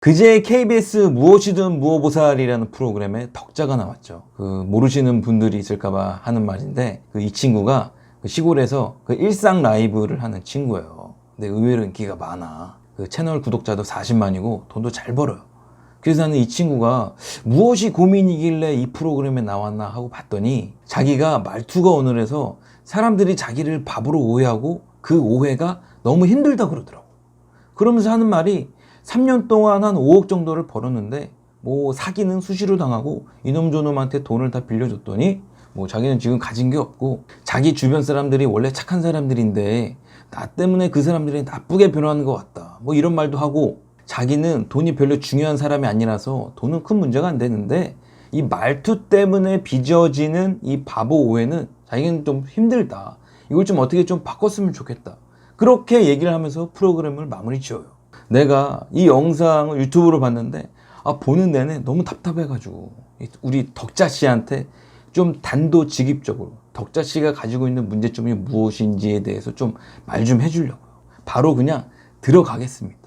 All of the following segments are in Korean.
그제 KBS 무엇이든 무어보살이라는 프로그램에 덕자가 나왔죠. 그 모르시는 분들이 있을까봐 하는 말인데 그 이 친구가 그 시골에서 그 일상 라이브를 하는 친구예요. 근데 의외로 인기가 많아. 그 채널 구독자도 40만이고 돈도 잘 벌어요. 그래서 나는 이 친구가 무엇이 고민이길래 이 프로그램에 나왔나 하고 봤더니 자기가 말투가 오늘해서 사람들이 자기를 바보로 오해하고 그 오해가 너무 힘들다 그러더라고. 그러면서 하는 말이 3년 동안 한 5억 정도를 벌었는데 뭐 사기는 수시로 당하고 이놈 저놈한테 돈을 다 빌려줬더니 뭐 자기는 지금 가진 게 없고 자기 주변 사람들이 원래 착한 사람들인데 나 때문에 그 사람들이 나쁘게 변하는 것 같다. 뭐 이런 말도 하고 자기는 돈이 별로 중요한 사람이 아니라서 돈은 큰 문제가 안 되는데 이 말투 때문에 빚어지는 이 바보 오해는 자기는 좀 힘들다. 이걸 좀 어떻게 좀 바꿨으면 좋겠다. 그렇게 얘기를 하면서 프로그램을 마무리 지어요. 내가 이 영상을 유튜브로 봤는데 아 보는 내내 너무 답답해가지고 우리 덕자 씨한테 좀 단도직입적으로 덕자 씨가 가지고 있는 문제점이 무엇인지에 대해서 좀말좀 해주려고요. 바로 그냥 들어가겠습니다.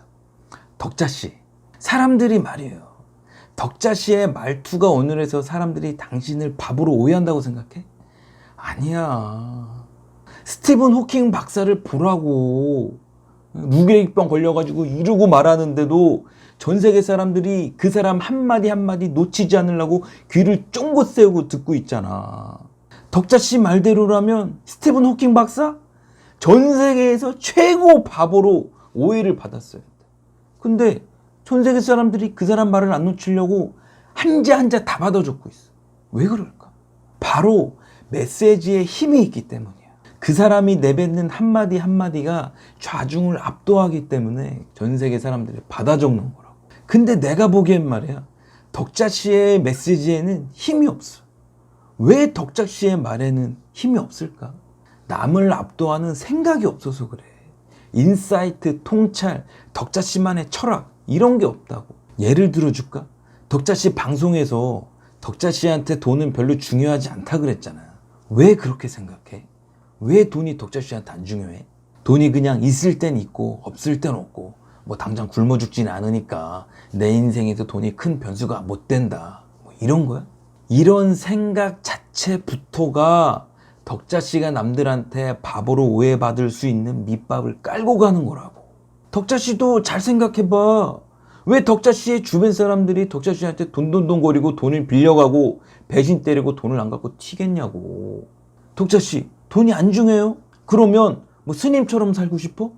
덕자 씨, 사람들이 말이에요. 덕자 씨의 말투가 오늘에서 사람들이 당신을 바보로 오해한다고 생각해? 아니야. 스티븐 호킹 박사를 보라고. 무계획병 걸려가지고 이러고 말하는데도 전 세계 사람들이 그 사람 한마디 한마디 놓치지 않으려고 귀를 쫑긋 세우고 듣고 있잖아. 덕자 씨 말대로라면 스티븐 호킹 박사? 전 세계에서 최고 바보로 오해를 받았어요. 근데 전 세계 사람들이 그 사람 말을 안 놓치려고 한자 한자 다 받아줬고 있어. 왜 그럴까? 바로 메시지에 힘이 있기 때문이야. 그 사람이 내뱉는 한마디 한마디가 좌중을 압도하기 때문에 전 세계 사람들이 받아 적는 거라고. 근데 내가 보기엔 말이야. 덕자 씨의 메시지에는 힘이 없어. 왜 덕자 씨의 말에는 힘이 없을까? 남을 압도하는 생각이 없어서 그래. 인사이트, 통찰, 덕자 씨만의 철학 이런 게 없다고. 예를 들어 줄까? 덕자 씨 방송에서 덕자 씨한테 돈은 별로 중요하지 않다 그랬잖아. 왜 그렇게 생각해? 왜 돈이 덕자 씨한테 안 중요해? 돈이 그냥 있을 땐 있고 없을 땐 없고 뭐 당장 굶어 죽진 않으니까 내 인생에도 돈이 큰 변수가 못 된다. 뭐 이런 거야? 이런 생각 자체부터가 덕자 씨가 남들한테 바보로 오해받을 수 있는 밑밥을 깔고 가는 거라고. 덕자 씨도 잘 생각해봐. 왜 덕자 씨의 주변 사람들이 덕자 씨한테 돈돈돈 거리고 돈을 빌려가고 배신 때리고 돈을 안 갖고 튀겠냐고. 덕자 씨, 돈이 안 중요해요? 그러면 뭐 스님처럼 살고 싶어?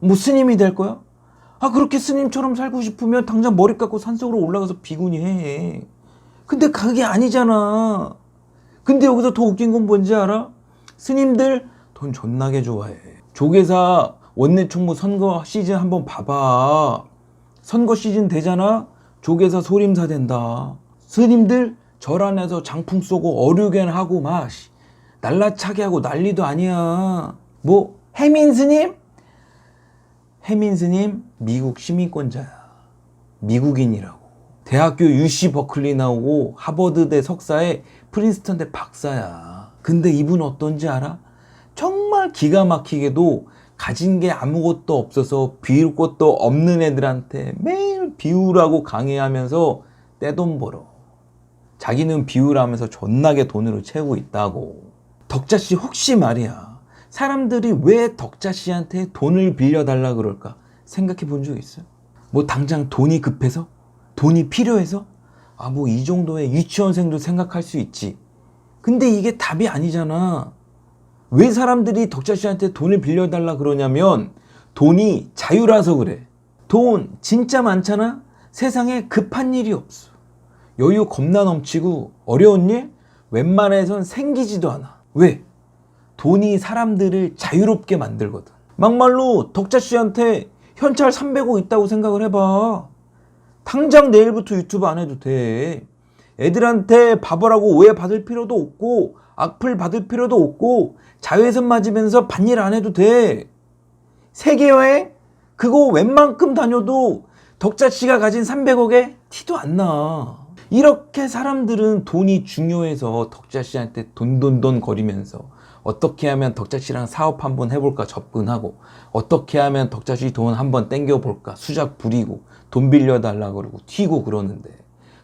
뭐 스님이 될 거야? 아, 그렇게 스님처럼 살고 싶으면 당장 머리 깎고 산속으로 올라가서 비구니 해. 근데 그게 아니잖아. 근데 여기서 더 웃긴 건 뭔지 알아? 스님들 돈 존나게 좋아해. 조계사 원내 총무 선거 시즌 한번 봐봐. 선거 시즌 되잖아? 조계사 소림사 된다. 스님들 절 안에서 장풍 쏘고 어류견 하고 막 씨, 날라차게 하고 난리도 아니야. 뭐 해민 스님? 해민 스님 미국 시민권자야. 미국인이라고. 대학교 UC 버클리 나오고 하버드대 석사에 프린스턴대 박사야. 근데 이분 어떤지 알아? 정말 기가 막히게도 가진 게 아무것도 없어서 비울 것도 없는 애들한테 매일 비우라고 강의하면서 떼돈 벌어. 자기는 비우라면서 존나게 돈으로 채우고 있다고. 덕자 씨 혹시 말이야. 사람들이 왜 덕자 씨한테 돈을 빌려달라 그럴까? 생각해 본 적 있어요? 뭐 당장 돈이 급해서? 돈이 필요해서? 아, 뭐 이 정도의 유치원생도 생각할 수 있지. 근데 이게 답이 아니잖아. 왜 사람들이 덕자 씨한테 돈을 빌려달라 그러냐면 돈이 자유라서 그래. 돈 진짜 많잖아? 세상에 급한 일이 없어. 여유 겁나 넘치고 어려운 일 웬만해선 생기지도 않아. 왜? 돈이 사람들을 자유롭게 만들거든. 막말로 덕자 씨한테 현찰 300억 있다고 생각을 해봐. 당장 내일부터 유튜브 안 해도 돼. 애들한테 바보라고 오해 받을 필요도 없고 악플 받을 필요도 없고 자외선 맞으면서 반일 안 해도 돼. 세계여행 그거 웬만큼 다녀도 덕자 씨가 가진 300억에 티도 안 나. 이렇게 사람들은 돈이 중요해서 덕자 씨한테 돈돈돈 거리면서 어떻게 하면 덕자 씨랑 사업 한번 해볼까 접근하고 어떻게 하면 덕자 씨 돈 한번 땡겨볼까 수작 부리고 돈 빌려달라 그러고 튀고 그러는데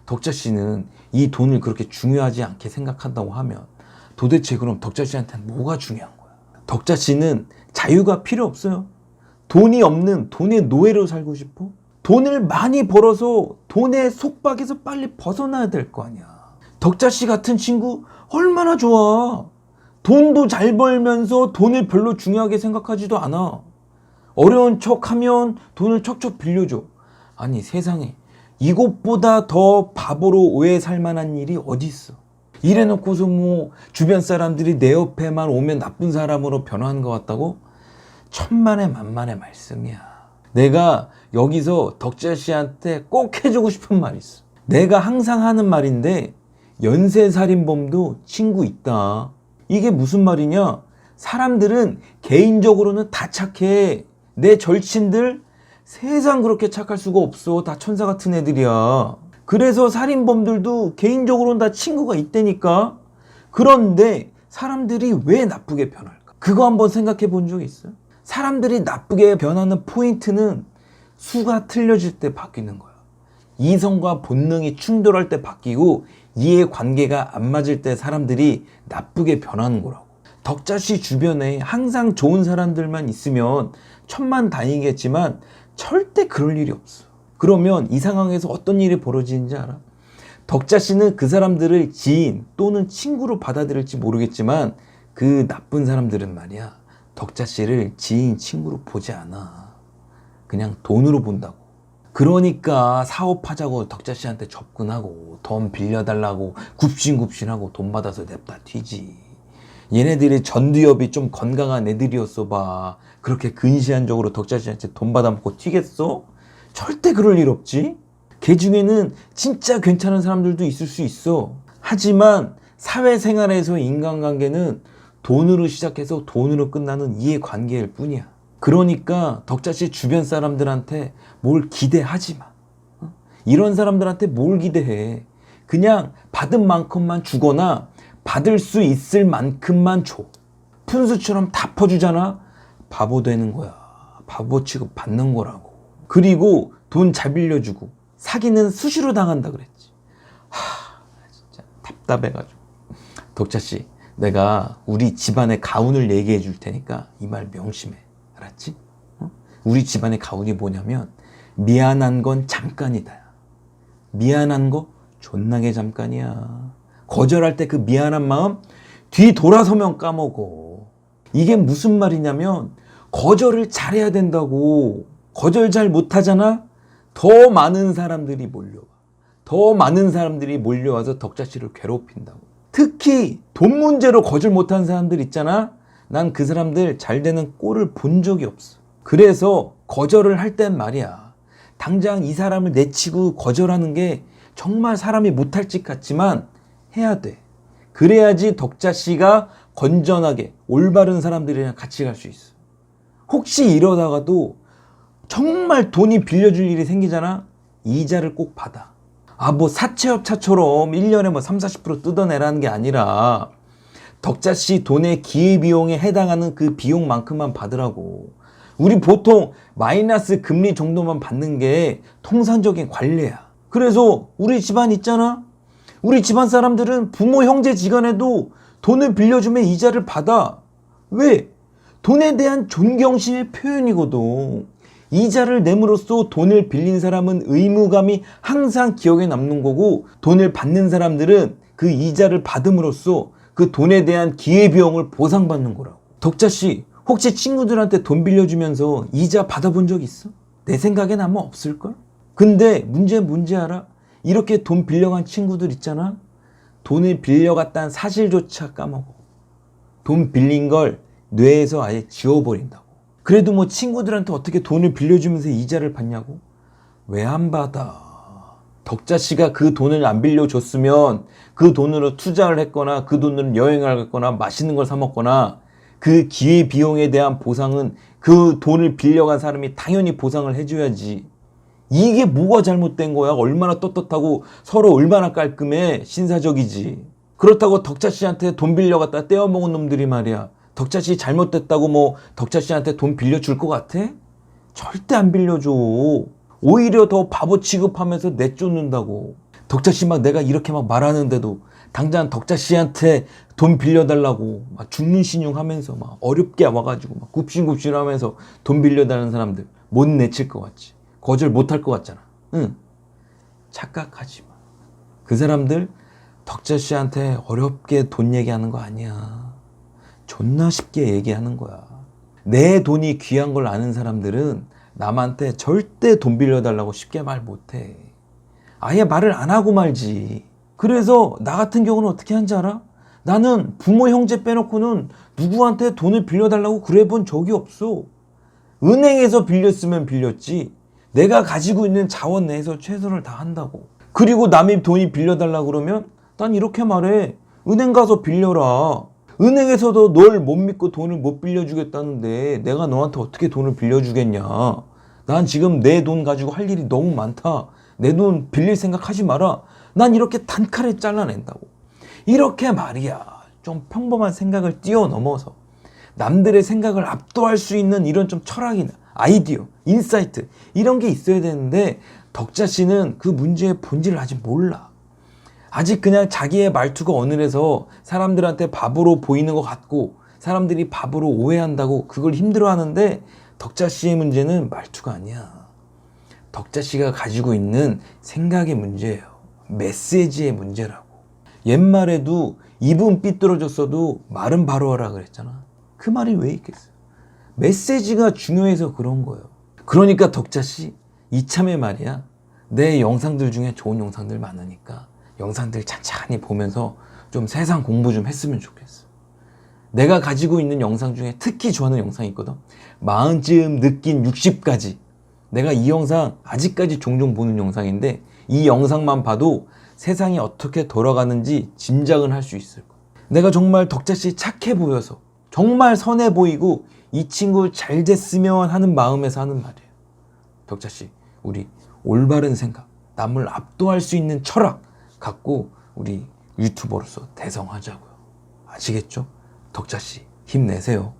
덕자 씨는 이 돈을 그렇게 중요하지 않게 생각한다고 하면 도대체 그럼 덕자 씨한테는 뭐가 중요한 거야? 덕자 씨는 자유가 필요 없어요. 돈이 없는 돈의 노예로 살고 싶어? 돈을 많이 벌어서 돈의 속박에서 빨리 벗어나야 될 거 아니야. 덕자 씨 같은 친구 얼마나 좋아. 돈도 잘 벌면서 돈을 별로 중요하게 생각하지도 않아. 어려운 척 하면 돈을 척척 빌려줘. 아니 세상에 이것보다 더 바보로 오해 살 만한 일이 어디 있어. 이래놓고서 뭐 주변 사람들이 내 옆에만 오면 나쁜 사람으로 변화하는 것 같다고? 천만의 만만의 말씀이야. 내가 여기서 덕자 씨한테 꼭 해주고 싶은 말이 있어. 내가 항상 하는 말인데 연쇄살인범도 친구 있다. 이게 무슨 말이냐? 사람들은 개인적으로는 다 착해. 내 절친들 세상 그렇게 착할 수가 없어. 다 천사 같은 애들이야. 그래서 살인범들도 개인적으로는 다 친구가 있다니까. 그런데 사람들이 왜 나쁘게 변할까? 그거 한번 생각해 본적 있어요? 사람들이 나쁘게 변하는 포인트는 수가 틀려질 때 바뀌는 거야. 이성과 본능이 충돌할 때 바뀌고 이해 관계가 안 맞을 때 사람들이 나쁘게 변하는 거라고. 덕자 씨 주변에 항상 좋은 사람들만 있으면 천만 다행이겠지만 절대 그럴 일이 없어. 그러면 이 상황에서 어떤 일이 벌어지는지 알아? 덕자 씨는 그 사람들을 지인 또는 친구로 받아들일지 모르겠지만 그 나쁜 사람들은 말이야. 덕자 씨를 지인, 친구로 보지 않아. 그냥 돈으로 본다고. 그러니까 사업하자고 덕자 씨한테 접근하고 돈 빌려달라고 굽신굽신하고 돈 받아서 냅다 튀지. 얘네들이 전두엽이 좀 건강한 애들이었어 봐. 그렇게 근시안적으로 덕자 씨한테 돈 받아먹고 튀겠어? 절대 그럴 일 없지. 걔 중에는 진짜 괜찮은 사람들도 있을 수 있어. 하지만 사회생활에서 인간관계는 돈으로 시작해서 돈으로 끝나는 이해관계일 뿐이야. 그러니까 덕자 씨 주변 사람들한테 뭘 기대하지 마. 어? 이런 사람들한테 뭘 기대해. 그냥 받은 만큼만 주거나 받을 수 있을 만큼만 줘. 푼수처럼 다 퍼주잖아? 바보 되는 거야. 바보 취급 받는 거라고. 그리고 돈 잘 빌려주고 사기는 수시로 당한다 그랬지. 하, 진짜 답답해가지고. 덕자 씨, 내가 우리 집안의 가훈을 얘기해 줄 테니까 이 말 명심해. 알았지? 어? 우리 집안의 가훈이 뭐냐면 미안한 건 잠깐이다. 미안한 거 존나게 잠깐이야. 거절할 때 그 미안한 마음 뒤 돌아서면 까먹어. 이게 무슨 말이냐면 거절을 잘해야 된다고. 거절 잘 못하잖아? 더 많은 사람들이 몰려와. 더 많은 사람들이 몰려와서 덕자 씨를 괴롭힌다고. 특히 돈 문제로 거절 못한 사람들 있잖아? 난 그 사람들 잘 되는 꼴을 본 적이 없어. 그래서 거절을 할 땐 말이야. 당장 이 사람을 내치고 거절하는 게 정말 사람이 못할 짓 같지만 해야 돼. 그래야지 덕자 씨가 건전하게 올바른 사람들이랑 같이 갈 수 있어. 혹시 이러다가도 정말 돈이 빌려줄 일이 생기잖아? 이자를 꼭 받아. 아, 뭐 사채업차처럼 1년에 뭐 3, 40% 뜯어내라는 게 아니라 덕자 씨 돈의 기회비용에 해당하는 그 비용만큼만 받으라고. 우리 보통 마이너스 금리 정도만 받는 게 통상적인 관례야. 그래서 우리 집안 있잖아? 우리 집안 사람들은 부모, 형제 지간에도 돈을 빌려주면 이자를 받아. 왜? 돈에 대한 존경심의 표현이거든. 이자를 내므로써 돈을 빌린 사람은 의무감이 항상 기억에 남는 거고 돈을 받는 사람들은 그 이자를 받음으로써 그 돈에 대한 기회비용을 보상받는 거라고. 덕자 씨, 혹시 친구들한테 돈 빌려주면서 이자 받아본 적 있어? 내 생각엔 아마 없을걸? 근데 문제 뭔지 알아? 이렇게 돈 빌려간 친구들 있잖아? 돈을 빌려갔다는 사실조차 까먹어. 돈 빌린 걸 뇌에서 아예 지워버린다고. 그래도 뭐 친구들한테 어떻게 돈을 빌려주면서 이자를 받냐고? 왜 안 받아? 덕자 씨가 그 돈을 안 빌려줬으면 그 돈으로 투자를 했거나 그 돈으로 여행을 갔거나 맛있는 걸 사 먹거나 그 기회 비용에 대한 보상은 그 돈을 빌려간 사람이 당연히 보상을 해줘야지. 이게 뭐가 잘못된 거야? 얼마나 떳떳하고 서로 얼마나 깔끔해? 신사적이지. 그렇다고 덕자 씨한테 돈 빌려갔다 떼어먹은 놈들이 말이야. 덕자 씨 잘못됐다고 뭐 덕자 씨한테 돈 빌려줄 것 같아? 절대 안 빌려줘. 오히려 더 바보 취급하면서 내쫓는다고. 덕자 씨 막 내가 이렇게 막 말하는데도 당장 덕자 씨한테 돈 빌려달라고 막 죽는 신용 하면서 막 어렵게 와가지고 막 굽신굽신 하면서 돈 빌려달라는 사람들 못 내칠 것 같지. 거절 못할 것 같잖아. 응. 착각하지 마. 그 사람들 덕자 씨한테 어렵게 돈 얘기하는 거 아니야. 존나 쉽게 얘기하는 거야. 내 돈이 귀한 걸 아는 사람들은 남한테 절대 돈 빌려달라고 쉽게 말 못해. 아예 말을 안 하고 말지. 그래서 나 같은 경우는 어떻게 한지 알아? 나는 부모 형제 빼놓고는 누구한테 돈을 빌려달라고 그래 본 적이 없어. 은행에서 빌렸으면 빌렸지. 내가 가지고 있는 자원 내에서 최선을 다한다고. 그리고 남이 돈이 빌려달라 그러면 난 이렇게 말해. 은행 가서 빌려라. 은행에서도 널 못 믿고 돈을 못 빌려주겠다는데 내가 너한테 어떻게 돈을 빌려주겠냐. 난 지금 내 돈 가지고 할 일이 너무 많다. 내 돈 빌릴 생각 하지 마라. 난 이렇게 단칼에 잘라낸다고. 이렇게 말이야. 좀 평범한 생각을 뛰어넘어서 남들의 생각을 압도할 수 있는 이런 좀 철학이나 아이디어, 인사이트 이런 게 있어야 되는데 덕자 씨는 그 문제의 본질을 아직 몰라. 아직 그냥 자기의 말투가 어눌해서 사람들한테 바보로 보이는 것 같고 사람들이 바보로 오해한다고 그걸 힘들어하는데 덕자 씨의 문제는 말투가 아니야. 덕자 씨가 가지고 있는 생각의 문제예요. 메시지의 문제라고. 옛말에도 입은 삐뚤어졌어도 말은 바로 하라 그랬잖아. 그 말이 왜 있겠어? 메시지가 중요해서 그런 거예요. 그러니까 덕자 씨, 이참에 말이야. 내 영상들 중에 좋은 영상들 많으니까 영상들 찬찬히 보면서 좀 세상 공부 좀 했으면 좋겠어. 내가 가지고 있는 영상 중에 특히 좋아하는 영상이 있거든. 마흔쯤 느낀 60까지. 내가 이 영상 아직까지 종종 보는 영상인데 이 영상만 봐도 세상이 어떻게 돌아가는지 짐작은 할 수 있을 거야. 내가 정말 덕자 씨 착해 보여서 정말 선해 보이고 이 친구 잘 됐으면 하는 마음에서 하는 말이에요. 덕자 씨, 우리 올바른 생각, 남을 압도할 수 있는 철학 갖고 우리 유튜버로서 대성하자고요. 아시겠죠? 덕자 씨, 힘내세요.